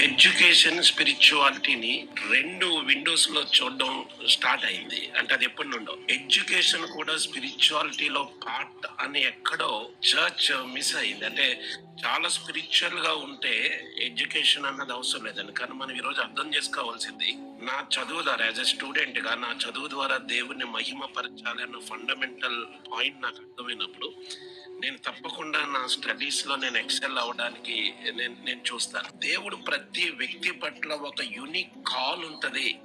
Education స్పిరిచువాలిటీని రెండు విండోస్లో చూడడం start అయింది. అంటే అది ఎప్పటి నుండో. ఎడ్యుకేషన్ కూడా స్పిరిచువాలిటీలో పార్ట్ అని ఎక్కడో చర్చ్ మిస్ అయింది. అంటే చాలా స్పిరిచువల్గా ఉంటే ఎడ్యుకేషన్ అన్నది అవసరం లేదండి. కానీ మనం ఈరోజు అర్థం చేసుకోవాల్సింది నా చదువు ద్వారా యాజ్ ఎ స్టూడెంట్గా నా చదువు ద్వారా దేవుణ్ణి మహిమపరచాలి అన్న ఫండమెంటల్ పాయింట్ నాకు అర్థమైనప్పుడు నేను తప్పకుండా నా స్టడీస్లో నేను ఎక్సెల్ అవ్వడానికి నేను నేను చూస్తాను. దేవుడు ప్రతి వ్యక్తి పట్ల ఒక యూనిక్ కాల్ ఉంటది.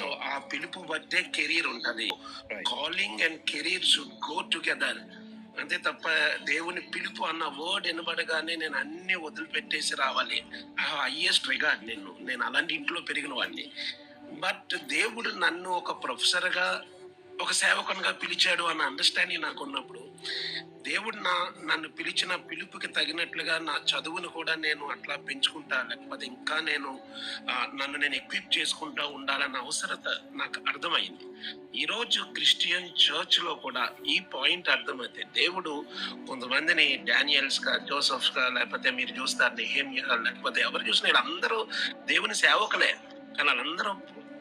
సో ఆ పిలుపు బట్టే కెరీర్ ఉంటది. Calling and career should go together అంతే తప్ప దేవుని పిలుపు అన్న వర్డ్ వినబడగానే నేను అన్ని వదిలిపెట్టేసి రావాలి. హైయెస్ట్ రిగార్డ్ నేను. నేను అలాంటి ఇంట్లో పెరిగిన వాడిని. బట్ దేవుడు నన్ను ఒక ప్రొఫెసర్గా ఒక సేవకునిగా పిలిచాడు అన్న అండర్స్టాండింగ్ నాకు ఉన్నప్పుడు దేవుడు నా నన్ను పిలిచిన పిలుపుకి తగినట్లుగా నా చదువును కూడా నేను అట్లా పెంచుకుంటా లేకపోతే ఇంకా నేను నన్ను నేను ఎక్విప్ చేసుకుంటా ఉండాలన్న అవసరత నాకు అర్థమైంది. ఈరోజు క్రిస్టియన్ చర్చ్లో కూడా ఈ పాయింట్ అర్థమైతే దేవుడు కొంతమందిని డానియల్స్గా జోసఫ్స్గా లేకపోతే మీరు చూస్తారు నెహేమియా లేకపోతే ఎవరు చూసినా వీళ్ళందరూ దేవుని సేవకులే. కానీ వాళ్ళందరూ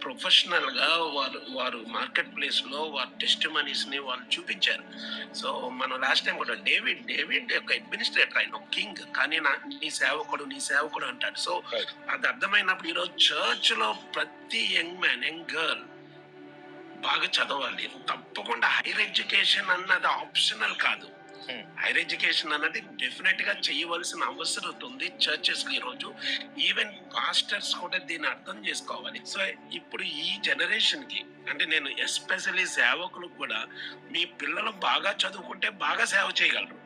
ప్రొఫెషనల్గా వారు వారు మార్కెట్ ప్లేస్లో వారి టెస్ట్ మనీస్ని వాళ్ళు చూపించారు. సో మనం లాస్ట్ టైం కూడా డేవిడ్ డేవిడ్ ఒక అడ్మినిస్ట్రేటర్ ఆయన కింగ్ కానీ నా నీ సేవకుడు నీ సేవకుడు అంటాడు. సో. అది అర్థమైనప్పుడు ఈరోజు చర్చ్లో ప్రతి యంగ్ మ్యాన్ యంగ్ గర్ల్ బాగా చదవాలి. తప్పకుండా హైయర్ ఎడ్యుకేషన్ అన్నది ఆప్షనల్ కాదు. హైర్ ఎడ్యుకేషన్ అన్నది డెఫినెట్గా చేయవలసిన అవసరం ఉంది చర్చెస్కి రోజు ఈవెన్ పాస్టర్స్ కూడా దీన్ని అర్థం చేసుకోవాలి. సో ఇప్పుడు ఈ జనరేషన్కి అంటే నేను ఎస్పెషల్లీ సేవకులు కూడా మీ పిల్లలు బాగా చదువుకుంటే బాగా సేవ చేయగలరు.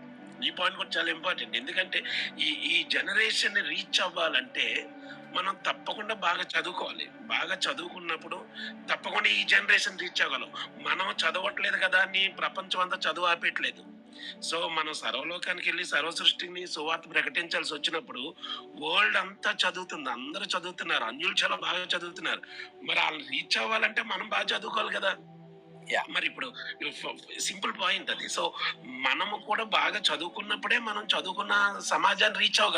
ఈ పాయింట్ కూడా చాలా ఇంపార్టెంట్ ఎందుకంటే ఈ ఈ జనరేషన్ రీచ్ అవ్వాలంటే మనం తప్పకుండా బాగా చదువుకోవాలి. బాగా చదువుకున్నప్పుడు తప్పకుండా ఈ జనరేషన్ రీచ్ అవ్వగలం. మనం చదవట్లేదు కదా అని ప్రపంచం అంతా చదువు ఆపేయట్లేదు. సో మనం సర్వలోకానికి వెళ్ళి సర్వ సృష్టిని సువార్త ప్రకటించాల్సి వచ్చినప్పుడు వరల్డ్ అంతా చదువుతుంది. అందరూ చదువుతున్నారు. అన్యులు చాలా బాగా చదువుతున్నారు. మరి వాళ్ళు రీచ్ అవ్వాలంటే మనం బాగా చదువుకోవాలి కదా. మరి ఇప్పుడు సింపుల్ పాయింట్ అది. సో మనము కూడా బాగా చదువుకున్నప్పుడే మనం చదువుకున్న సమాజాన్ని రీచ్ అవ్వగలం.